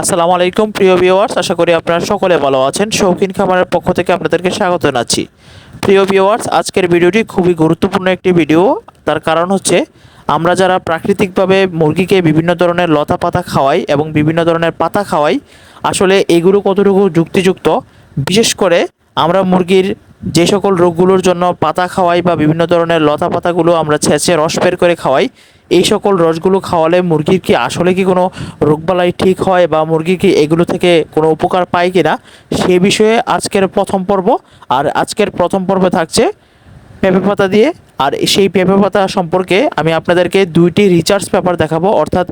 আসসালামু আলাইকুম, প্রিয় ভিউয়ার্স আশা করি আপনারা সকলে ভালো আছেন। শৌখিন খামারের পক্ষ থেকে আপনাদেরকে স্বাগত জানাচ্ছি। প্রিয় ভিউয়ার্স আজকের ভিডিওটি খুবই গুরুত্বপূর্ণ একটি ভিডিও তার কারণ হচ্ছে, আমরা যারা প্রাকৃতিকভাবে মুরগিকে বিভিন্ন ধরনের লতা পাতা খাওয়াই এবং বিভিন্ন ধরনের পাতা খাওয়াই, আসলে এগুলো কতটুকু যুক্তিযুক্ত? বিশেষ করে, আমরা মুরগির যে সকল রোগগুলোর জন্য পাতা খাওয়াই বা বিভিন্ন ধরনের লতা পাতাগুলো আমরা ছেঁচে রস বের করে খাওয়াই, এই সকল রসগুলো খাওয়ালে মুরগির কি আসলে কি কোনো রোগবালাই ঠিক হয় বা মুরগি কি এগুলো থেকে কোনো উপকার পায় কি না সে বিষয়ে আজকের প্রথম পর্ব। আর আজকের প্রথম পর্বে থাকছে পেঁপে পাতা দিয়ে। আর সেই পেঁপে পাতা সম্পর্কে আমি আপনাদেরকে দুইটি রিসার্চ পেপার দেখাবো। অর্থাৎ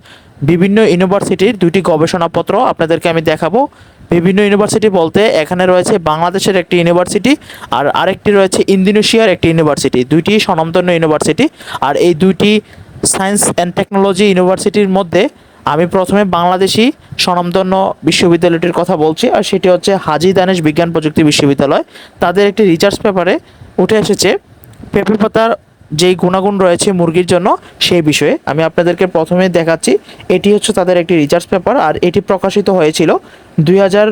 বিভিন্ন ইউনিভার্সিটির দুইটি গবেষণাপত্র আপনাদেরকে আমি দেখাবো। বিভিন্ন ইউনিভার্সিটি বলতে এখানে রয়েছে বাংলাদেশের একটি ইউনিভার্সিটি আর আরেকটি রয়েছে ইন্দোনেশিয়ার একটি ইউনিভার্সিটি দুইটি স্বনামধন্য ইউনিভার্সিটি আর এই দুইটি সায়েন্স অ্যান্ড টেকনোলজি ইউনিভার্সিটির মধ্যে আমি প্রথমে বাংলাদেশি স্বনামধন্য বিশ্ববিদ্যালয়টির কথা বলছি আর সেটি হচ্ছে হাজি দানেশ বিজ্ঞান প্রযুক্তি বিশ্ববিদ্যালয়। তাদের একটি রিসার্চ পেপারে উঠে এসেছে, পেঁপে পাতার যেই গুণাগুণ রয়েছে মুরগির জন্য, সেই বিষয়ে আমি আপনাদেরকে প্রথমে দেখাচ্ছি। এটি হচ্ছে তাদের একটি রিসার্চ পেপার আর এটি প্রকাশিত হয়েছিল দুই হাজার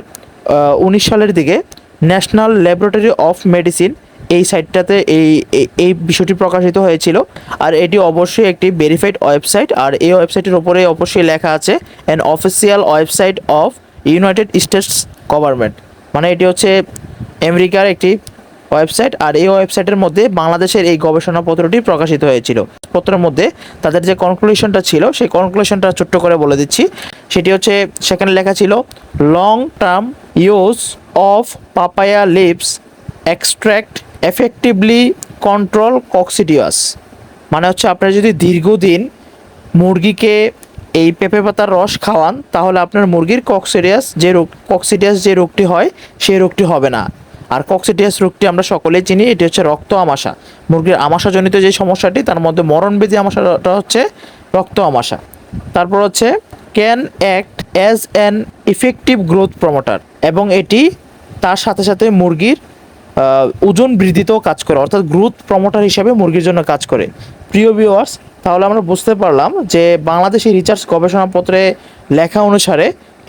উনিশ সালের দিকে। ন্যাশনাল ল্যাবরেটরি অফ মেডিসিন এই সাইটটাতে এই, এই- বিষয়টি প্রকাশিত হয়েছিল। আর এটি অবশ্যই একটি ভেরিফাইড ওয়েবসাইট আর এই ওয়েবসাইটের ওপরে অবশ্যই লেখা আছে an official website of United States government মানে এটি হচ্ছে আমেরিকার একটি ওয়েবসাইট আর এই ওয়েবসাইটের মধ্যে বাংলাদেশের এই গবেষণাপত্রটি প্রকাশিত হয়েছিল। পত্রের মধ্যে তাদের যে কনক্লুশনটা ছিল, সেই কনক্লুশনটা ছোট্ট করে বলে দিচ্ছি। সেটি হচ্ছে, সেখানে লেখা ছিল long term use of papaya leaves extract effectively control coccidiosis মানে হচ্ছে, আপনারা যদি দীর্ঘদিন মুরগিকে এই পেঁপে পাতার রস খাওয়ান, তাহলে আপনার মুরগির কক্সিডিয়াস যে রোগ কক্সিডিয়াস যে রোগটি হয়, সেই রোগটি হবে না। আর কক্সিডিয়াস রোগটি আমরা সকলেই চিনি, এটি হচ্ছে রক্ত আমাশা। মুরগির আমাশাজনিত যে সমস্যাটি, তার মধ্যে মরণবেদী আমাশাটা হচ্ছে রক্ত আমাশা। তারপর হচ্ছে can act as an effective growth promoter এবং এটি তার সাথে সাথে মুরগির ওজন বৃদ্ধিতেও কাজ করে, অর্থাৎ গ্রোথ প্রমোটার হিসেবে মুরগির জন্য কাজ করে। প্রিয় ভিউয়ার্স তাহলে আমরা বুঝতে পারলাম যে বাংলাদেশি রিসার্চ গবেষণাপত্রে লেখা অনুসারে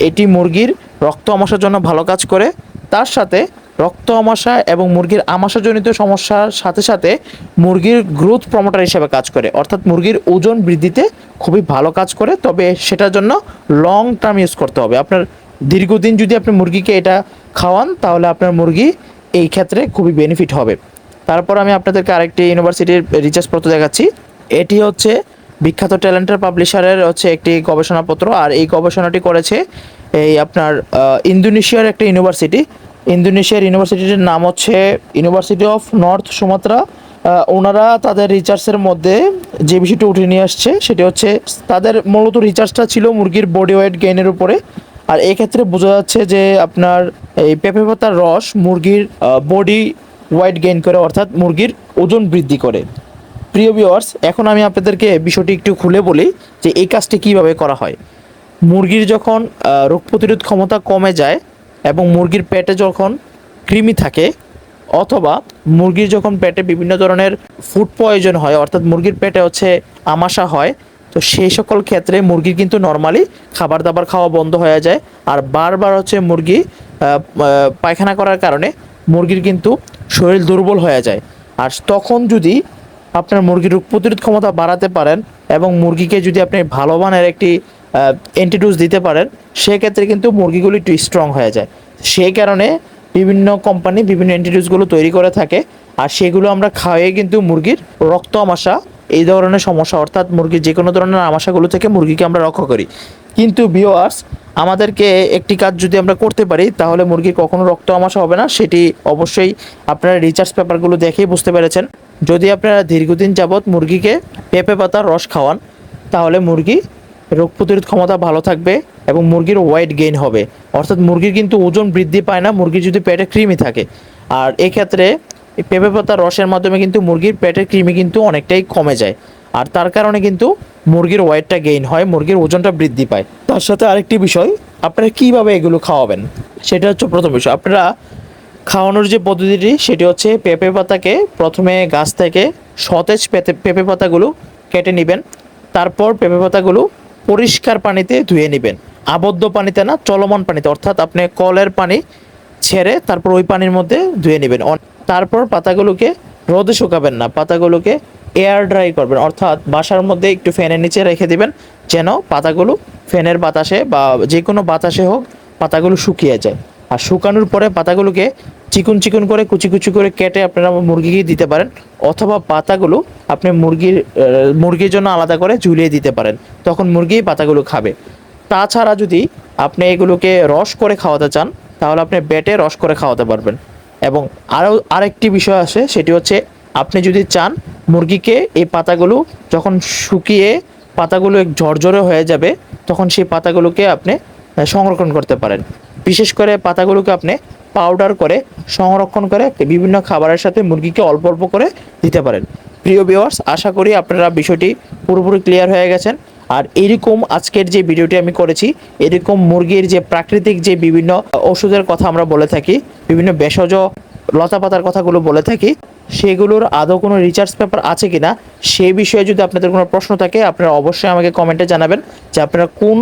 এটি মুরগির রক্ত আমাশার জন্য ভালো কাজ করে। তার সাথে রক্ত আমাশা এবং মুরগির আমাশাজনিত সমস্যার সাথে সাথে মুরগির গ্রোথ প্রমোটার হিসেবে কাজ করে। অর্থাৎ মুরগির ওজন বৃদ্ধিতে খুবই ভালো কাজ করে, তবে সেটার জন্য লং টার্ম ইউজ করতে হবে। আপনার দীর্ঘদিন যদি আপনি মুরগিকে এটা খাওয়ান, তাহলে আপনার মুরগি এই ক্ষেত্রে খুবই বেনিফিট হবে। তারপর আমি আপনাদেরকে আরেকটি ইউনিভার্সিটির রিসার্চ পত্র দেখাচ্ছি। এটি হচ্ছে বিখ্যাত ট্যালেন্টার পাবলিশারের হচ্ছে একটি গবেষণাপত্র, আর এই গবেষণাটি করেছে এই আপনার ইন্দোনেশিয়ার একটা ইউনিভার্সিটি ইন্দোনেশিয়ার ইউনিভার্সিটির নাম হচ্ছে ইউনিভার্সিটি অফ নর্থ সুমাত্রা ওনারা তাদের রিসার্চের মধ্যে যে বিষয়টি উঠে নিয়ে আসছে, সেটি হচ্ছে তাদের মূলত রিচার্জটা ছিল মুরগির বডি ওয়েট গেইনের উপরে। আর এক্ষেত্রে বোঝা যাচ্ছে যে আপনার এই পেঁপে পাতার রস মুরগির বডি ওয়েট গেইন করে, অর্থাৎ মুরগির ওজন বৃদ্ধি করে। প্রিয় ভিউয়ার্স এখন আমি আপনাদেরকে বিষয়টি একটু খুলে বলি যে এই কাজটি কীভাবে করা হয়। মুরগির যখন রোগ প্রতিরোধ ক্ষমতা কমে যায় এবং মুরগির পেটে যখন কৃমি থাকে অথবা মুরগির যখন পেটে বিভিন্ন ধরনের ফুড পয়জন হয়, অর্থাৎ মুরগির পেটে হচ্ছে আমাশা হয়, তো সেই সকল ক্ষেত্রে মুরগির কিন্তু নর্মালি খাবার দাবার খাওয়া বন্ধ হয়ে যায়। আর বারবার হচ্ছে মুরগি পায়খানা করার কারণে মুরগির কিন্তু শরীর দুর্বল হয়ে যায়। আর তখন যদি আপনার মুরগির রোগ প্রতিরোধ ক্ষমতা বাড়াতে পারেন এবং মুরগিকে যদি আপনি ভালো মানের একটি অ্যান্টিডোজ দিতে পারেন, সেক্ষেত্রে কিন্তু মুরগিগুলি একটু স্ট্রং হয়ে যায়। সেই কারণে বিভিন্ন কোম্পানি বিভিন্ন অ্যান্টিডোজগুলো তৈরি করে থাকে, আর সেগুলো আমরা খাওয়াই কিন্তু মুরগির রক্ত আমাশা, এই ধরনের সমস্যা, অর্থাৎ মুরগির যে কোনো ধরনের আমাশাগুলো থেকে মুরগিকে আমরা রক্ষা করি। কিন্তু বিওয়ার্স আমাদেরকে একটি কাজ যদি আমরা করতে পারি, তাহলে মুরগির কখনো রক্ত আমাশা হবে না, সেটি অবশ্যই আপনারা রিচার্জ পেপারগুলো দেখেই বুঝতে পেরেছেন। যদি আপনারা দীর্ঘদিন যাবৎ মুরগিকে পেঁপে পাতার রস খাওয়ান, তাহলে মুরগি রোগ প্রতিরোধ ক্ষমতা ভালো থাকবে এবং মুরগির ওয়েট গেইন হবে। অর্থাৎ মুরগির কিন্তু ওজন বৃদ্ধি পায় না, মুরগির যদি পেটে কৃমি থাকে। আর এক্ষেত্রে পেঁপে পাতার রসের মাধ্যমে কিন্তু মুরগির পেটের কৃমি কিন্তু অনেকটাই কমে যায়। আর তার কারণে কিন্তু মুরগির ওয়েটটা গেইন হয়, মুরগির ওজনটা বৃদ্ধি পায়। তার সাথে আরেকটি বিষয়, আপনারা কীভাবে এগুলো খাওয়াবেন? সেটা হচ্ছে প্রথম বিষয়। আপনারা খাওয়ানোর যে পদ্ধতিটি, সেটি হচ্ছে পেঁপে পাতাকে প্রথমে গাছ থেকে সতেজ পেঁপে পাতাগুলো কেটে নেবেন। তারপর পেঁপে পাতাগুলো পরিষ্কার পানিতে ধুয়ে নেবেন। আবদ্ধ পানিতে না, চলমান পানিতে। অর্থাৎ আপনি কলের পানি ছেড়ে তারপর ওই পানির মধ্যে ধুয়ে নেবেন। তারপর পাতাগুলোকে রোদে শুকাবেন না। পাতাগুলোকে এয়ার ড্রাই করবেন। অর্থাৎ বাসার মধ্যে একটু ফ্যানের নিচে রেখে দিবেন, যেন পাতাগুলো ফ্যানের বাতাসে বা যে কোনো বাতাসে হোক পাতাগুলো শুকিয়ে যায়। আর শুকানোর পরে পাতাগুলোকে চিকুন চিকুন করে, কুচি কুচি করে কেটে আপনারা মুরগিকে দিতে পারেন, অথবা পাতাগুলো আপনি মুরগির মুরগির জন্য আলাদা করে ঝুলিয়ে দিতে পারেন, তখন মুরগি পাতাগুলো খাবে। তাছাড়া যদি আপনি এগুলোকে রস করে খাওয়াতে চান, তাহলে আপনি বেটে রস করে খাওয়াতে পারবেন। এবং আরও, আরেকটি বিষয় আছে, সেটি হচ্ছে আপনি যদি চান, মুরগিকে এই পাতাগুলো যখন শুকিয়ে পাতাগুলো ঝরঝরে হয়ে যাবে, তখন সেই পাতাগুলোকে আপনি সংরক্ষণ করতে পারেন। বিশেষ করে পাতাগুলোকে আপনি পাউডার করে সংরক্ষণ করে বিভিন্ন খাবারের সাথে মুরগিকে অল্প অল্প করে দিতে পারেন। প্রিয় ভিউয়ার্স আশা করি আপনারা বিষয়টি পুরোপুরি ক্লিয়ার হয়ে গেছেন। আর এরকম আজকের যে ভিডিওটি আমি করেছি, এরকম মুরগির যে প্রাকৃতিক যে বিভিন্ন ওষুধের কথা আমরা বলে থাকি, বিভিন্ন ভেষজ লতাপাতার কথাগুলো বলে থাকি, সেগুলোর আদৌ কোনো রিচার্জ পেপার আছে কিনা সেই বিষয়ে যদি আপনাদের কোনো প্রশ্ন থাকে, আপনারা অবশ্যই আমাকে কমেন্টে জানাবেন যে আপনারা কোন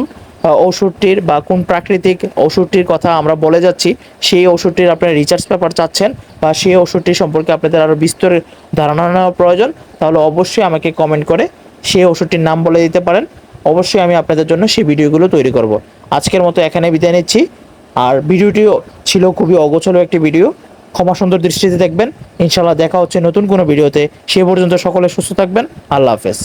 ওষুধটির বা কোন প্রাকৃতিক ওষুধটির কথা আমরা বলে যাচ্ছি, সেই ওষুধটির আপনারা রিচার্জ পেপার চাচ্ছেন বা সেই ওষুধটি সম্পর্কে আপনাদের আরও বিস্তর ধারণা নেওয়া প্রয়োজন, তাহলে অবশ্যই আমাকে কমেন্ট করে সেই ওষুধটির নাম বলে দিতে পারেন। অবশ্যই আমি আপনাদের জন্য সেই ভিডিওগুলো তৈরি করব। আজকের মতো এখানে বিদায় নিচ্ছি। আর ভিডিওটিও ছিল খুবই অগোছালো একটি ভিডিও। ক্ষমা সুন্দর দৃষ্টিতে দেখবেন। ইনশাল্লাহ দেখা হচ্ছে নতুন কোনো ভিডিওতে। সে পর্যন্ত সকলে সুস্থ থাকবেন। আল্লাহ হাফেজ।